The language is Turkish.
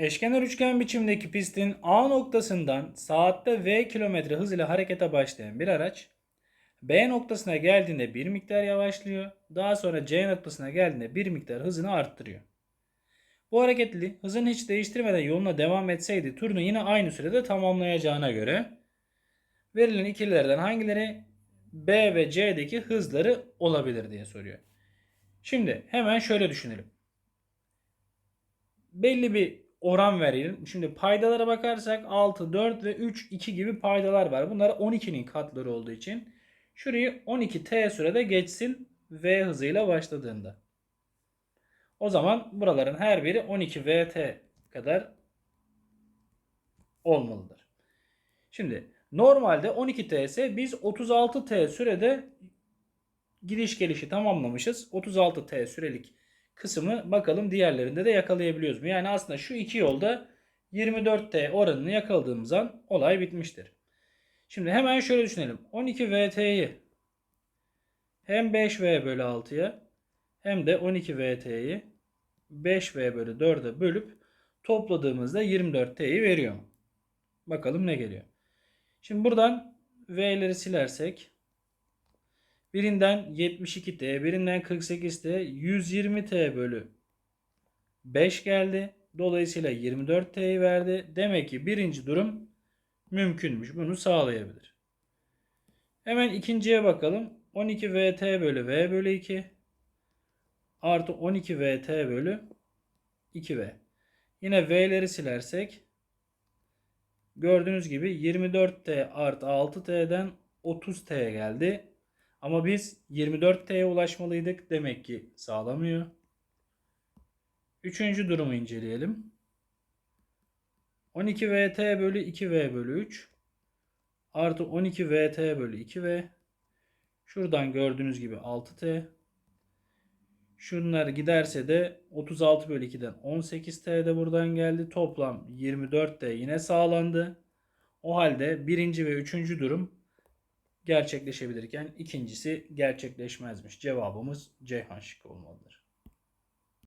Eşkenar üçgen biçimdeki pistin A noktasından saatte V kilometre hız ile harekete başlayan bir araç B noktasına geldiğinde bir miktar yavaşlıyor. Daha sonra C noktasına geldiğinde bir miktar hızını arttırıyor. Bu hareketli hızını hiç değiştirmeden yoluna devam etseydi turunu yine aynı sürede tamamlayacağına göre verilen ikililerden hangileri B ve C'deki hızları olabilir diye soruyor. Şimdi hemen şöyle düşünelim. Belli bir oran verelim. Şimdi paydalara bakarsak 6, 4 ve 3, 2 gibi paydalar var. Bunlar 12'nin katları olduğu için şurayı 12t sürede geçsin v hızıyla başladığında. O zaman buraların her biri 12 vt kadar olmalıdır. Şimdi normalde 12t ise biz 36t sürede gidiş gelişi tamamlamışız. 36t sürelik kısmı bakalım diğerlerinde de yakalayabiliyoruz mu? Yani aslında şu iki yolda 24t oranını yakaladığımız an olay bitmiştir. Şimdi hemen şöyle düşünelim. 12 VT'yi hem 5V bölü 6'ya hem de 12 VT'yi 5V bölü 4'e bölüp topladığımızda 24T'yi veriyor. Bakalım ne geliyor. Şimdi buradan V'leri silersek birinden 72T, birinden 48T, 120T bölü 5 geldi. Dolayısıyla 24T'yi verdi. Demek ki birinci durum mümkünmüş. Bunu sağlayabilir. Hemen ikinciye bakalım. 12 VT bölü V bölü 2 artı 12 VT bölü 2V. Yine V'leri silersek gördüğünüz gibi 24T artı 6T'den 30T geldi. Ama biz 24T'ye ulaşmalıydık. Demek ki sağlamıyor. Üçüncü durumu inceleyelim. 12 VT bölü 2V bölü 3 artı 12 VT bölü 2V şuradan gördüğünüz gibi 6T şunlar giderse de 36 bölü 2'den 18T de buradan geldi. Toplam 24T yine sağlandı. O halde birinci ve üçüncü durum gerçekleşebilirken ikincisi gerçekleşmezmiş. Cevabımız Ceyhan şıkkı olmalıdır.